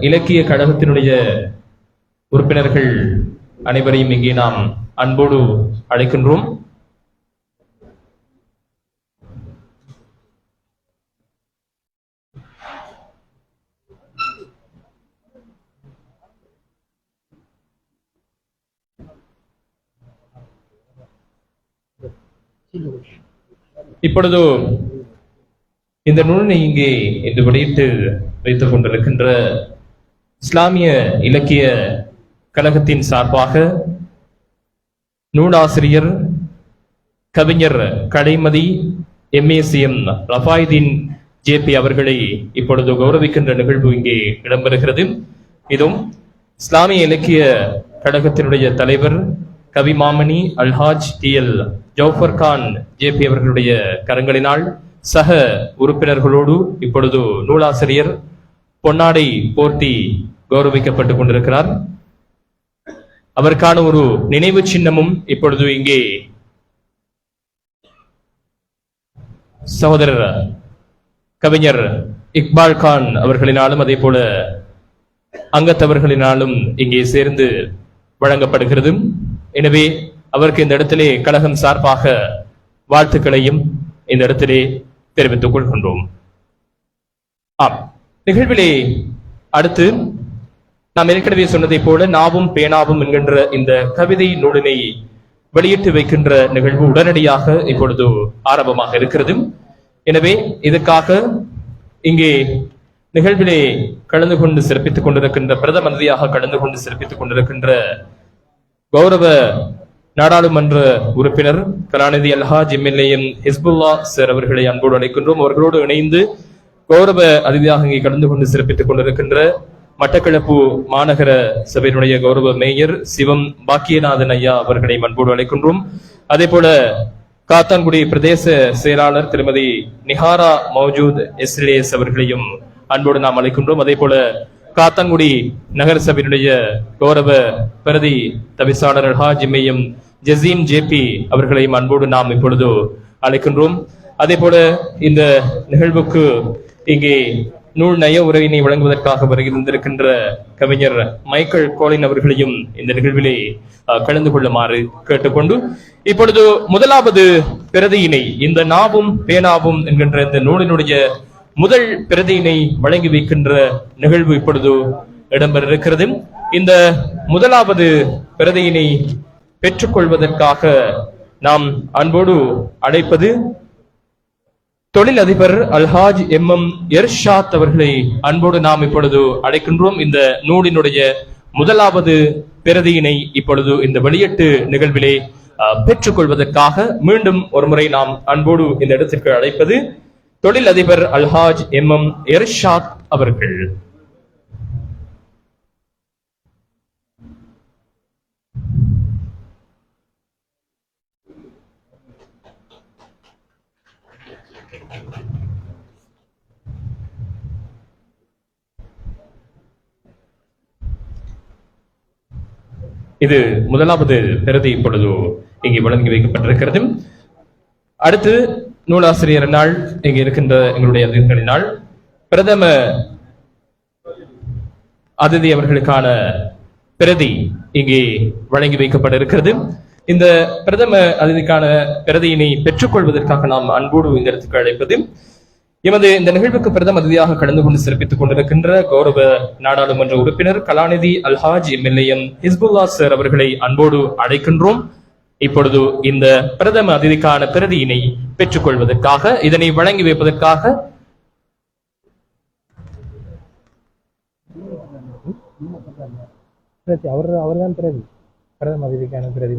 இலக்கிய கழகத்தினுடைய உறுப்பினர்கள் அனைவரையும் இங்கே நாம் அன்போடு அழைக்கின்றோம். இப்பொழுது இந்த நூலினை இங்கே இன்று வெளியிட்டு வைத்துக் கொண்டிருக்கின்ற இஸ்லாமிய இலக்கிய கழகத்தின் சார்பாக நூலாசிரியர் கவிஞர் கடைமதி எம்ஏசிஎம் ரஃபாயுதீன் ஜேபி அவர்களை இப்பொழுது கௌரவிக்கின்ற நிகழ்வு இங்கே இடம்பெறுகிறது. இதுவும் இஸ்லாமிய இலக்கிய கழகத்தினுடைய தலைவர் கவி மாமணி Alhaj T. L. Jaufar Khan JP அவர்களுடைய கரங்களினால் சக உறுப்பினர்களோடு இப்பொழுது நூலாசிரியர் பொன்னாடை போர்த்தி கௌரவிக்கப்பட்டுக் கொண்டிருக்கிறார். அவருக்கான ஒரு நினைவு சின்னமும் இப்பொழுது இங்கே. சகோதரர் கவிஞர் இக்பால் கான் அவர்களினாலும் அதே போல அங்கத்தவர்களினாலும் இங்கே சேர்ந்து வழங்கப்படுகிறது. எனவே அவருக்கு இந்த இடத்திலே கழகம் சார்பாக வாழ்த்துக்களையும் இந்த இடத்திலே தெரிவித்துக் கொள்கின்றோம். ஆம். நிகழ்விலே அடுத்து நாம் ஏற்கனவே சொன்னதைப் போல நாவும் பேனாவும் என்கின்ற இந்த கவிதை நூலினை வெளியிட்டு வைக்கின்ற நிகழ்வு உடனடியாக இப்பொழுது ஆரம்பமாக இருக்கிறது. எனவே இதற்காக இங்கே நிகழ்விலே கலந்து கொண்டு சிறப்பித்துக் கொண்டிருக்கின்ற பிரதம அதிதியாக கலந்து கொண்டு சிறப்பித்துக் கொண்டிருக்கின்ற கௌரவ நாடாளுமன்ற உறுப்பினர் கலாநிதி Alhaj M L A M Hizbullah sir அவர்களை அன்போடு அழைக்கின்றோம். அவர்களோடு இணைந்து கௌரவ அதிதியாக இங்கே கலந்து கொண்டு சிறப்பித்துக் கொண்டிருக்கின்ற மட்டக்களப்பு மாநகர சபையினுடைய கௌரவ மேயர் சிவம் பாக்கியநாதன் ஐயா அவர்களை அன்போடு அழைக்கின்றோம். அதே போல காத்தான்குடி பிரதேச செயலாளர் திருமதி நிஹாரா மௌஜூத் எஸ்லேஸ் அவர்களையும் அன்போடு நாம் அழைக்கின்றோம். அதே போல காத்தான்குடி நகர சபையினுடைய கௌரவ பிரதி தவிசாளர் ஹாஜிமையும் மையம் ஜசீம் ஜேபி அவர்களையும் அன்போடு நாம் இப்பொழுது அழைக்கின்றோம். அதே போல இந்த நிகழ்வுக்கு இங்கே நூல் நய உரையினை வழங்குவதற்காக வருகின்றிருக்கின்ற கவிஞர் மைக்கேல் கோலின் அவர்களையும் இந்த நிகழ்விலே கலந்து கொள்ளுமாறு கேட்டுக்கொண்டு இப்பொழுது முதலாவது பிரதியினை இந்த நாவும் பேனாவும் என்கின்ற இந்த நூலினுடைய முதல் பிரதியினை வழங்கி வைக்கின்ற நிகழ்வு இப்பொழுது இடம்பெற இருக்கிறது இந்த முதலாவது பிரதியினை பெற்றுக்கொள்வதற்காக நாம் அன்போடு அழைப்பது தொழில் அதிபர் அல்ஹாஜ் எம் எம் எர்ஷாத் அவர்களை அன்போடு நாம் இப்பொழுது அழைக்கின்றோம். இந்த நூலினுடைய முதலாவது பிரதியினை இப்பொழுது இந்த வெளியீட்டு நிகழ்விலே அஹ், பெற்றுக்கொள்வதற்காக மீண்டும் ஒருமுறை நாம் அன்போடு இந்த இடத்திற்கு அழைப்பது தொழில் அதிபர் அல்ஹாஜ் எம் எம் எர்ஷாத் அவர்கள். இது முதலாவது பிரதி இப்பொழுது இங்கே வழங்கி வைக்கப்பட்டிருக்கிறது. அடுத்து நூலாசிரியர் நாள் இங்கே இருக்கின்ற எங்களுடைய நாள். பிரதம அதிதி அவர்களுக்கான பிரதி இங்கே வழங்கி வைக்கப்பட இருக்கிறது இந்த பிரதம அதிதிக்கான பிரதியினை பெற்றுக்கொள்வதற்காக நாம் அன்போடு இந்த இடத்துக்கு அழைப்பது எமது இந்த நிகழ்வுக்கு பிரதம அதிதியாக கலந்து கொண்டு சிறப்பித்துக் கொண்டிருக்கின்ற கௌரவ நாடாளுமன்ற உறுப்பினர் கலாநிதி Alhaj M L A M Hizbullah sir அவர்களை அன்போடு அழைக்கின்றோம். இப்பொழுது இந்த பிரதம அதிதிக்கான பிரதியினை பெற்றுக்கொள்வதற்காக இதனை வழங்கி வைப்பதற்காக அவர் அவர்தான் பிரதி. பிரதம அதிதிக்கான பிரதி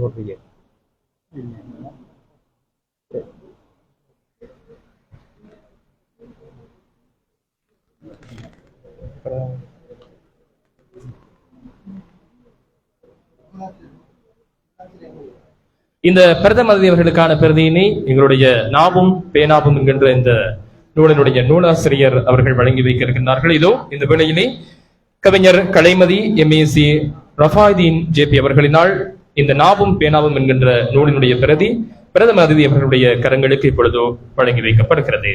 இந்த பிரதம அவர்களுக்கான பிரதியினை எங்களுடைய நாவும் பேனாவும் என்கின்ற இந்த நூலினுடைய நூலாசிரியர் அவர்கள் வழங்கி வைக்க இருக்கின்றார்கள் இதோ இந்த வேளையிலே கவிஞர் கலைமதி எம்ஏசி ரஃபாயுதீன் ஜேபி அவர்களினால் இந்த நாவும் பேனாவும் என்கின்ற நூலினுடைய பிரதி பிரதம அதிதி அவர்களுடைய கரங்களுக்கு இப்பொழுது வழங்கி வைக்கப்படுகிறது.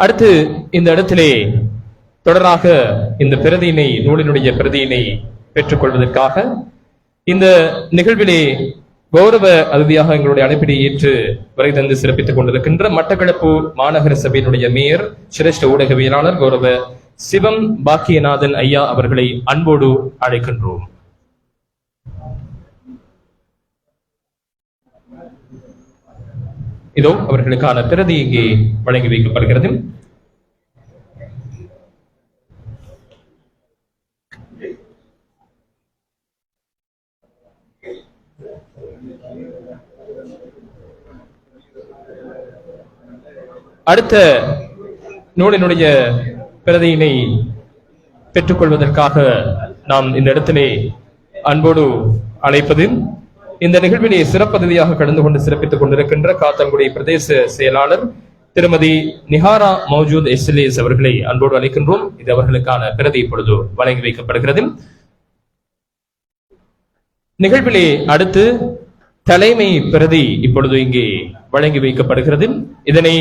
அடுத்து இந்த இடத்திலே தொடராக இந்த பிரதியினை நூலினுடைய பிரதியினை பெற்றுக்கொள்வதற்காக இந்த நிகழ்விலே கௌரவ அதிதியாக எங்களுடைய அழைப்பினை ஏற்று வரை தந்து சிறப்பித்துக் கொண்டிருக்கின்ற மட்டக்களப்பு மாநகர சபையினுடைய மேயர் சிரேஷ்ட ஊடகவியலாளர் கௌரவ சிவம் பாக்கியநாதன் ஐயா அவர்களை அன்போடு அழைக்கின்றோம். இதோ அவர்களுக்கான பிரதி இங்கே வழங்கி வைக்கப்படுகிறது. அடுத்த நூலினுடைய பிரதியினை பெற்றுக்கொள்வதற்காக நாம் இந்த இடத்திலே அன்போடு அழைப்பது இந்த நிகழ்விலே சிறப்பதிதியாக கடந்து கொண்டு சிறப்பித்துக் கொண்டிருக்கின்ற காத்தான்குடி பிரதேச செயலாளர் திருமதி நிஹாரா மௌஜூத் எஸ்எல்ஏஸ் அவர்களை அன்போடு அழைக்கின்றோம். இது அவர்களுக்கான பிரதி இப்பொழுது வழங்கி வைக்கப்படுகிறது. நிகழ்விலே அடுத்து தலைமை பிரதி இப்பொழுது இங்கே வழங்கி வைக்கப்படுகிறது. இதனை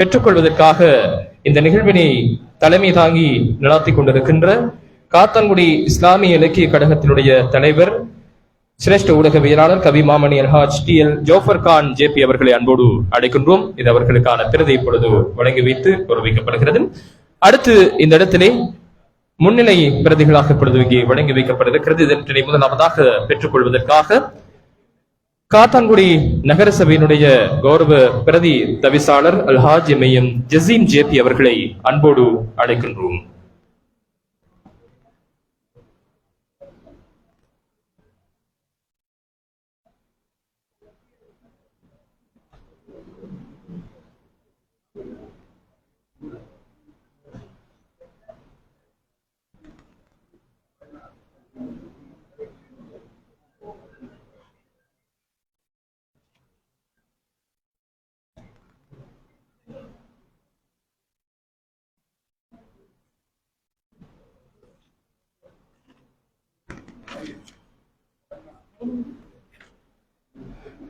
பெற்றுக்கொள்வதற்காக இந்த நிகழ்வினை தலைமை தாங்கி நடாத்தி கொண்டிருக்கின்ற காத்தான்குடி இஸ்லாமிய இலக்கிய கழகத்தினுடைய தலைவர் சிரேஷ்ட ஊடகவியலாளர் கவி மாமணி Alhaj T L Jaufar Khan JP அவர்களை அன்போடு அழைக்கின்றோம். இது அவர்களுக்கான பிரதி இப்பொழுது வழங்கி வைத்து கௌரவிக்கப்படுகிறது. அடுத்து இந்த இடத்திலே முன்னிலை பிரதிகளாக இப்பொழுது இங்கே வழங்கி வைக்கப்பட்டிருக்கிறது. இதனை முதலாவதாக பெற்றுக்கொள்வதற்காக காத்தான்குடி நகரசபையினுடைய கௌரவ பிரதி தவிசாளர் அல்ஹாஜ் எம் ஜசீம் ஜேபி அவர்களை அன்போடு அழைக்கின்றோம்.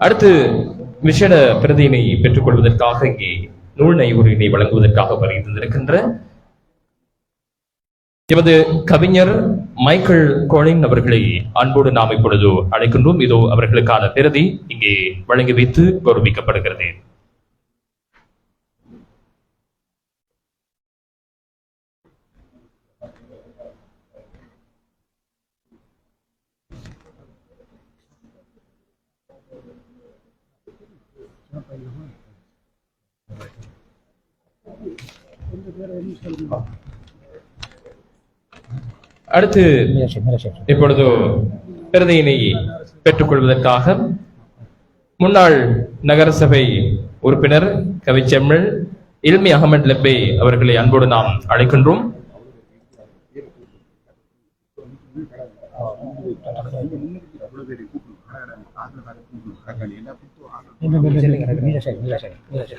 அடுத்து விஷட பிரதியினை பெற்றுக்கொள்வதற்காக இங்கே நூல் நைவுரினை வழங்குவதற்காக வருகின்றிருக்கின்ற எமது கவிஞர் மைக்கேல் கோலின் அவர்களை அன்போடு நாம் இப்பொழுது அழைக்கின்றோம். இதோ அவர்களுக்கான பிரதி இங்கே வழங்கி வைத்து கௌரவிக்கப்படுகிறது. அடுத்து இப்பொழுது பிரதியினை பெற்றுக்கொள்வதற்காக முன்னாள் நகரசபை உறுப்பினர் கவிச்செம்மல் இல்மி அகமது லெப்பே அவர்களை அன்போடு நாம் அழைக்கின்றோம். மீனாட்சி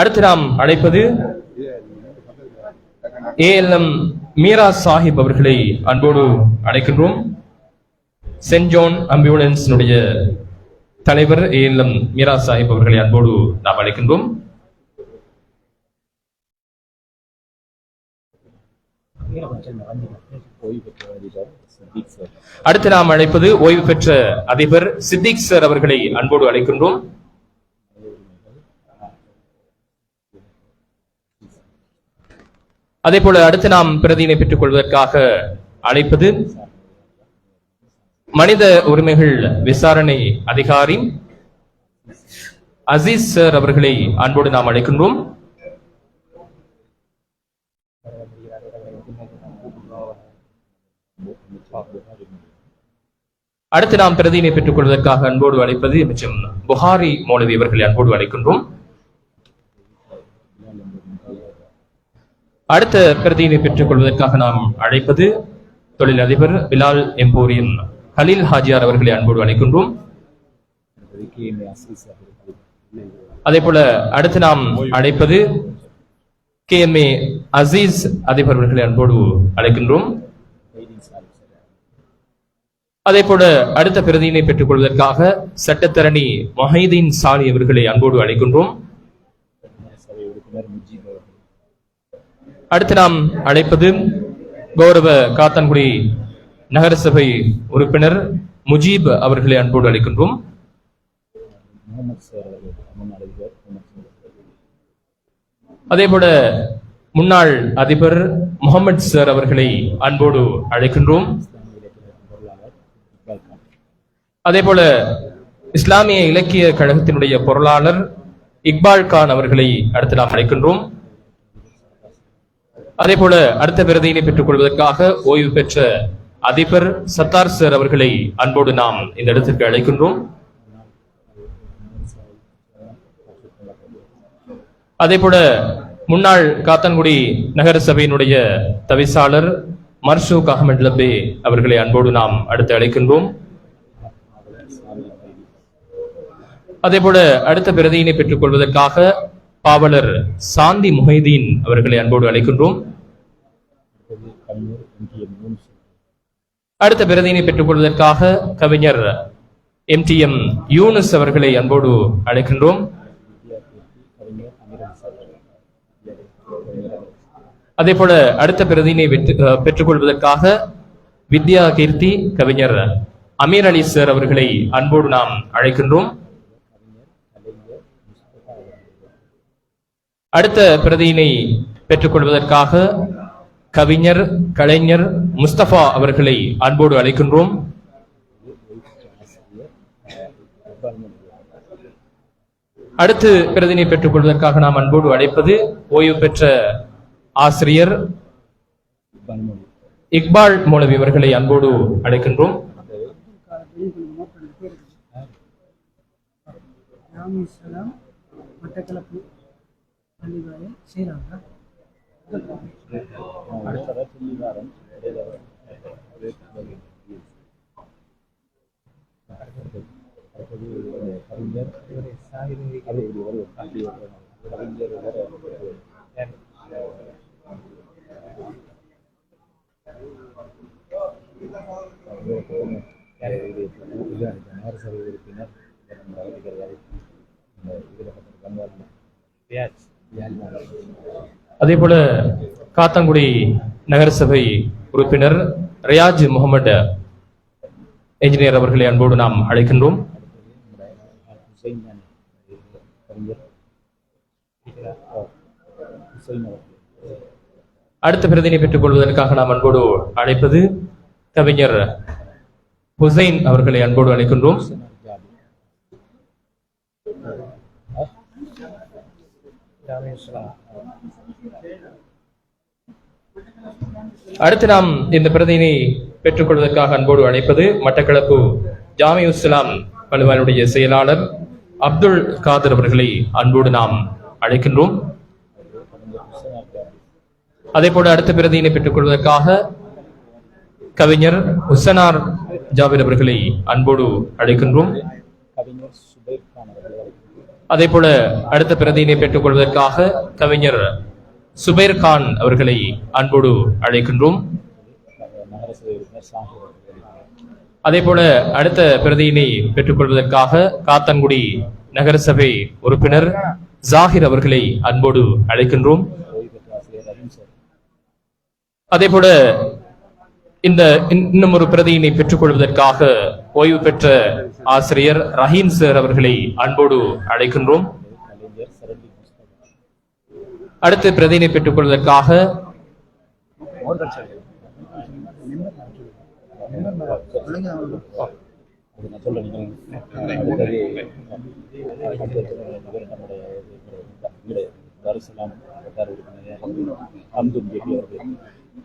அடுத்து நாம் அழைப்பது ஏஎல்எம் மீரா சாஹிப் அவர்களை அன்போடு அழைக்கின்றோம். சென்ட் ஜான் அம்பியூலன்ஸினுடைய தலைவர் ஏஎல்எம் மீரா சாஹிப் அவர்களை அன்போடு நாம் அழைக்கின்றோம். அடுத்து நாம் அழைப்பது ஓய்வு பெற்ற அதிபர் சித்திக் சார் அவர்களை அன்போடு அழைக்கின்றோம். அதே போல அடுத்து நாம் பிரதியினை பெற்றுக் கொள்வதற்காக அழைப்பது மனித உரிமைகள் விசாரணை அதிகாரி அசீஸ் சார் அவர்களை அன்போடு நாம் அழைக்கின்றோம். அடுத்து நாம் பிரதியினை பெற்றுக் கொள்வதற்காக அன்போடு அழைப்பது மிச்சம். புகாரி மௌலவி அவர்களை அன்போடு அழைக்கின்றோம். அடுத்த கருத்தினை பெற்றுக் கொள்வதற்காக நாம் அழைப்பது தொழில் அதிபர் பிலால் எம்போரியம் ஹலீல் ஹாஜியார் அவர்களை அன்போடு அழைக்கின்றோம். அதே போல அடுத்து நாம் அழைப்பது கே எம் ஏ அசீஸ் அதிபர் அவர்களை அன்போடு அழைக்கின்றோம். அதே போல அடுத்த பிரதியினை பெற்றுக் கொள்வதற்காக சட்டத்தரணி மொஹைதீன் சாலி அவர்களை அன்போடு அழைக்கின்றோம். அடுத்து நாம் அழைப்பது கௌரவ காத்தான்குடி நகரசபை உறுப்பினர் முஜீப் அவர்களை அன்போடு அழைக்கின்றோம். முன்னாள் அதிபர் முகமது அதேபோல முன்னாள் அதிபர் முகமது சார் அவர்களை அன்போடு அழைக்கின்றோம். அதே போல அதேபோல இஸ்லாமிய இலக்கிய கழகத்தினுடைய பொருளாளர் இக்பால் கான் அவர்களை அடுத்து நாம் அழைக்கின்றோம். அதே போல அடுத்த விருதினை பெற்றுக் கொள்வதற்காக ஓய்வு பெற்ற அதிபர் சத்தார் சார் அவர்களை அன்போடு நாம் இந்த இடத்திற்கு அழைக்கின்றோம். அதே போல முன்னாள் காத்தான்குடி நகர சபையினுடைய தவிசாளர் மர்ஷூக் அகமது லபே அவர்களை அன்போடு நாம் அடுத்து அழைக்கின்றோம். அதே போல அடுத்த பிரதியினை பெற்றுக் கொள்வதற்காக பாவலர் சாந்தி முஹைதீன் அவர்களை அன்போடு அழைக்கின்றோம். அடுத்த பிரதியினை பெற்றுக் கொள்வதற்காக கவிஞர் எம் யூனஸ் அவர்களை அன்போடு அழைக்கின்றோம். அதே போல அடுத்த பிரதியினை வெற்று- பெற்றுக் கொள்வதற்காக வித்யா கீர்த்தி கவிஞர் அமீர் அலி சார் அவர்களை அன்போடு நாம் அழைக்கின்றோம் கலைஞர் முஸ்தபா அவர்கள் அடுத்த பிரதியினை பெற்றுக்கொள்வதற்காக கவிஞர் கலைஞர் முஸ்தபா அவர்களை அன்போடு அழைக்கின்றோம். அடுத்து பிரதினை பெற்றுக்கொள்வதற்காக நாம் அன்போடு அழைப்பது ஓய்வு பெற்ற ஆசிரியர் இக்பால் மொழி மௌலவி அவர்களை அன்போடு அழைக்கின்றோம். மட்டக்களப்பு பள்ளிவாயல் செய்கிறாங்க அடுத்ததாக கவிஞர் கவிஞர் உறுப்பினர் இதில் அதே அதேபோல காத்தாங்குடி நகரசபை உறுப்பினர் ரியாஜ் முகமது என்ஜினியர் அவர்களை அன்போடு நாம் அழைக்கின்றோம். அடுத்த பிரதினை பெற்றுக் கொள்வதற்காக நாம் அன்போடு அழைப்பது கவிஞர் ஹுசைன் அவர்களை அன்போடு அழைக்கின்றோம் ஜாபி ராமேஸ்வரம் அடுத்து நாம் இந்த பிரதினை பெற்றுக்கொள்வதற்காக அன்போடு அழைப்பது மட்டக்களப்பு ஜாமி இஸ்லாம் பலுவானுடைய செயலாளர் அப்துல் காதர் அவர்களை அன்போடு நாம் அழைக்கின்றோம். அதே போல அடுத்த பிரதியினை பெற்றுக்கொள்வதற்காக கவிஞர் உசனார் ஜாபிர் அவர்களை அன்போடு அழைக்கின்றோம். கவிஞர் சுபைர் கான் அவர்களை. அதே போல அடுத்த பிரதியினை பெற்றுக்கொள்வதற்காக கவிஞர் சுபைர் கான் அவர்களை அன்போடு அழைக்கின்றோம். அதே போல அடுத்த பிரதியினை பெற்றுக்கொள்வதற்காக காத்தான்குடி நகரசபை உறுப்பினர் ஜாகிர் அவர்களை அன்போடு அழைக்கின்றோம். அதே போல இந்த இன்- இன்னும் ஒரு பிரதியினை பெற்றுக்கொள்வதற்காக ஓய்வு பெற்ற ஆசிரியர் ரஹீம் சார் அவர்களை அன்போடு அழைக்கின்றோம். அடுத்து பிரதியினை பெற்றுக்கொள்வதற்காக கொள்வதற்காக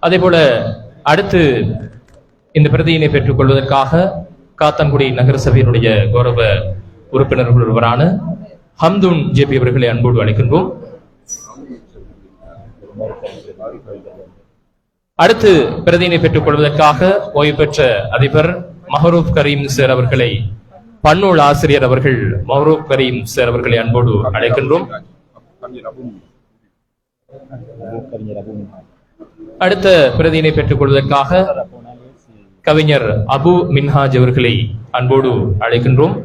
அதே போல அடுத்து இந்த பிரதியினை பெற்றுக்கொள்வதற்காக காத்தான்குடி நகரசபையினுடைய கௌரவ உறுப்பினர்கள் ஒருவரான ஹம்துன் ஜேபி அவர்களை அன்போடு அழைக்கின்றோம். அடுத்து பிரதியினை பெற்றுக் கொள்வதற்காக ஓய்வு பெற்ற அதிபர் மஹரூப் கரீம் சார் அவர்களை பன்னூல் ஆசிரியர் அவர்கள் மஹரூப் கரீம் சார் அவர்களை அன்போடு அழைக்கின்றோம். அடுத்த பிரதியினை பெற்றுக் கொள்வதற்காக கவிஞர் அபு மின்ஹாஜ் அவர்களை அன்போடு அழைக்கின்றோம்.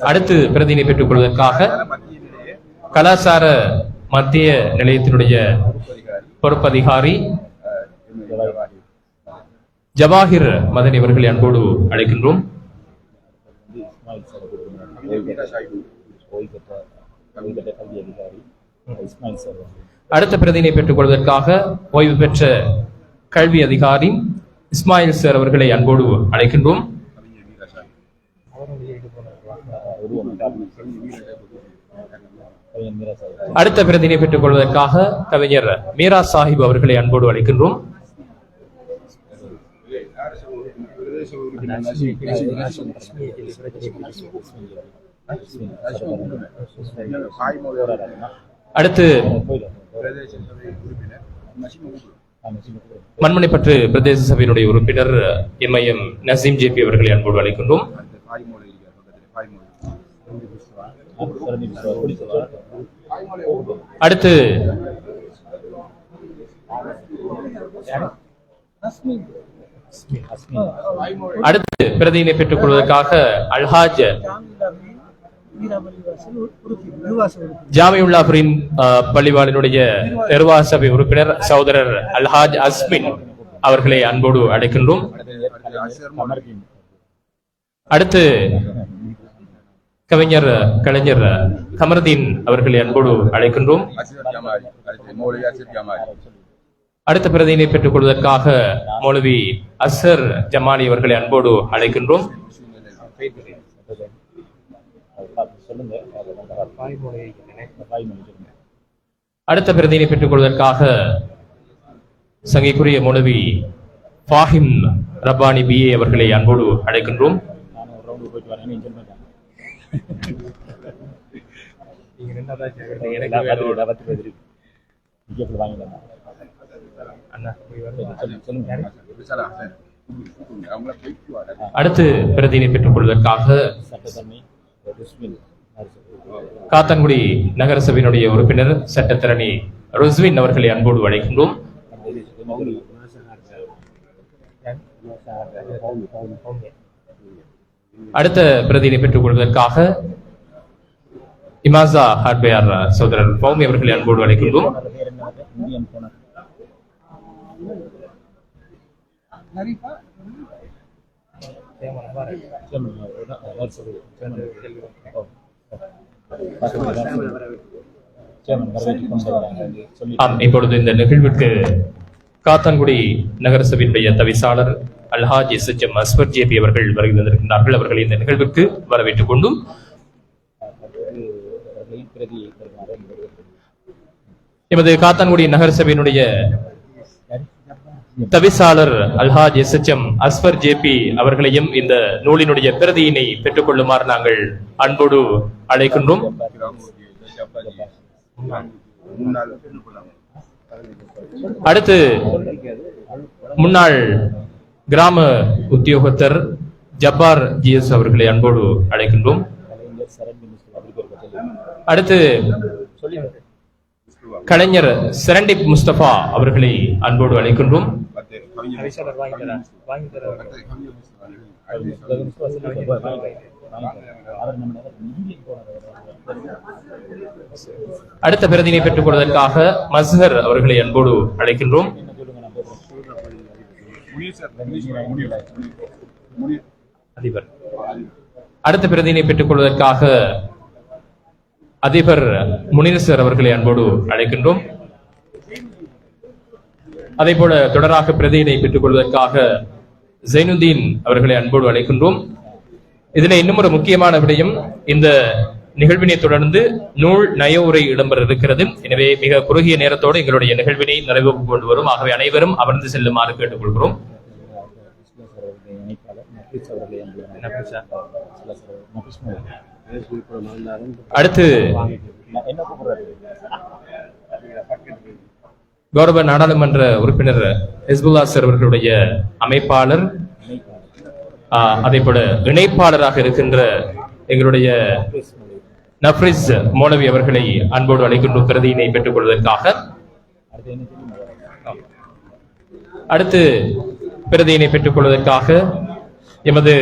அடுத்து பிரதிநிதி பெற்றுக் கொள்வதற்காக கலாசார மத்திய நிலையத்தினுடைய பொறுப்பதிகாரி ஜவாஹிர் மதன் இவர்களை அன்போடு அழைக்கின்றோம். அடுத்த பிரதினை பெற்றுக் கொள்வதற்காக ஓய்வு பெற்ற கல்வி அதிகாரி இஸ்மாயில் சார் அவர்களை அன்போடு அழைக்கின்றோம். அடுத்த பிரதினை பெற்றுக் கொள்வதற்காக கவிஞர் மீரா சாஹிப் அவர்களை அன்போடு அழைக்கின்றோம். அடுத்து மண்மனைப்பற்று பிரதேச சபையினுடைய உறுப்பினர் எம்ஐஎம் நசீம் ஜேபி அவர்களை அன்போடு அழைக்கின்றோம். அடுத்து அடுத்து பிரதியினை பெற்றுக் கொள்வதற்காக அல்ஹாஜ் ஜாமியுல்லாபுரின் அஹ், பள்ளிவாளினுடைய நிர்வாக சபை உறுப்பினர் சகோதரர் அல்ஹாஜ் அஸ்மின் அவர்களை அன்போடு அழைக்கின்றோம். அடுத்து கவிஞர் கலைஞர் கமர்தீன் அவர்களை அன்போடு அழைக்கின்றோம். அடுத்த பிரதியினை பெற்றுக் கொள்வதற்காக மௌலவி அசர் ஜமாலி அவர்களை அன்போடு அழைக்கின்றோம். அடுத்த பிரதியினை பெற்றுக் கொள்வதற்காக சங்கைக்குரிய மௌலவி ஃபாஹிம் ரப்பானி பிஏ அவர்களை அன்போடு அழைக்கின்றோம். நீங்க அடுத்து பிரதினை பெற்றுக் கொள்வதற்காக காத்தங்குடி நகரசபையினுடைய உறுப்பினர் சட்டத்திரணி ருஸ்வின் அவர்களை அன்போடு அழைக்கின்றோம். அடுத்த பிரதினை பெற்றுக் கொள்வதற்காக இமாசா ஹார்பேயார் சோதரர் பௌமி அவர்களை அன்போடு அழைக்கின்றோம். இப்பொழுது இந்த நிகழ்வுக்கு காத்தான்குடி நகரசபையினுடைய தவிசாளர் Alhaj S H M Azwar JP அவர்கள் வருகை வந்திருக்கின்றார்கள் அவர்களை இந்த நிகழ்வுக்கு வரவேற்றுக் கொண்டும் எமது காத்தான்குடி நகரசபையினுடைய தவிசாளர் Alhaj S H M Azwar JP அவர்களையும் இந்த நூலினுடைய பிரதியினை பெற்றுக் கொள்ளுமாறு நாங்கள் அன்போடு அழைக்கின்றோம். அடுத்து முன்னாள் கிராம உத்தியோகத்தர் ஜப்பார் ஜிஎஸ் அவர்களை அன்போடு அழைக்கின்றோம். அடுத்து கலைஞர் சரண்டிப் முஸ்தபா அவர்களை அன்போடு அழைக்கின்றோம். அரிசாளர் வாங்கி தரேன். வாங்கி தரேன். அடுத்த பிரதினை பெற்றுக் கொள்வதற்காக மஸ்ஹர் அவர்களை அன்போடு அழைக்கின்றோம். அதிபர். அடுத்த பிரதினை பெற்றுக் கொள்வதற்காக அதிபர் முனீர் சார் அவர்களை அன்போடு அழைக்கின்றோம். அதே போல தொடராக பிரதியினை பெற்றுக் கொள்வதற்காக ஜைனுதீன் அவர்களை அன்போடு அழைக்கின்றோம். இதுல இன்னும் ஒரு முக்கியமான விடயம் இந்த நிகழ்வினை தொடர்ந்து நூல் நய உரை இடம்பெற இருக்கிறது. எனவே மிக குறுகிய நேரத்தோடு எங்களுடைய நிகழ்வினை நிறைவுக்கு கொண்டு வரும். ஆகவே அனைவரும் அமர்ந்து செல்லுமாறு கேட்டுக்கொள்கிறோம். அடுத்து என்ன கௌரவ நாடாளுமன்ற உறுப்பினர் ஹிஸ்புல்லா சார் அவர்களுடைய அமைப்பாளர் ஆஹ், அதே போல இணைப்பாளராக இருக்கின்ற எங்களுடைய நஃப்ரிஸ் மௌலவி அவர்களை அன்போடு அழைக்கின்ற பிரதியினை பெற்றுக் கொள்வதற்காக அடுத்து பிரதியினை பெற்றுக் கொள்வதற்காக எமது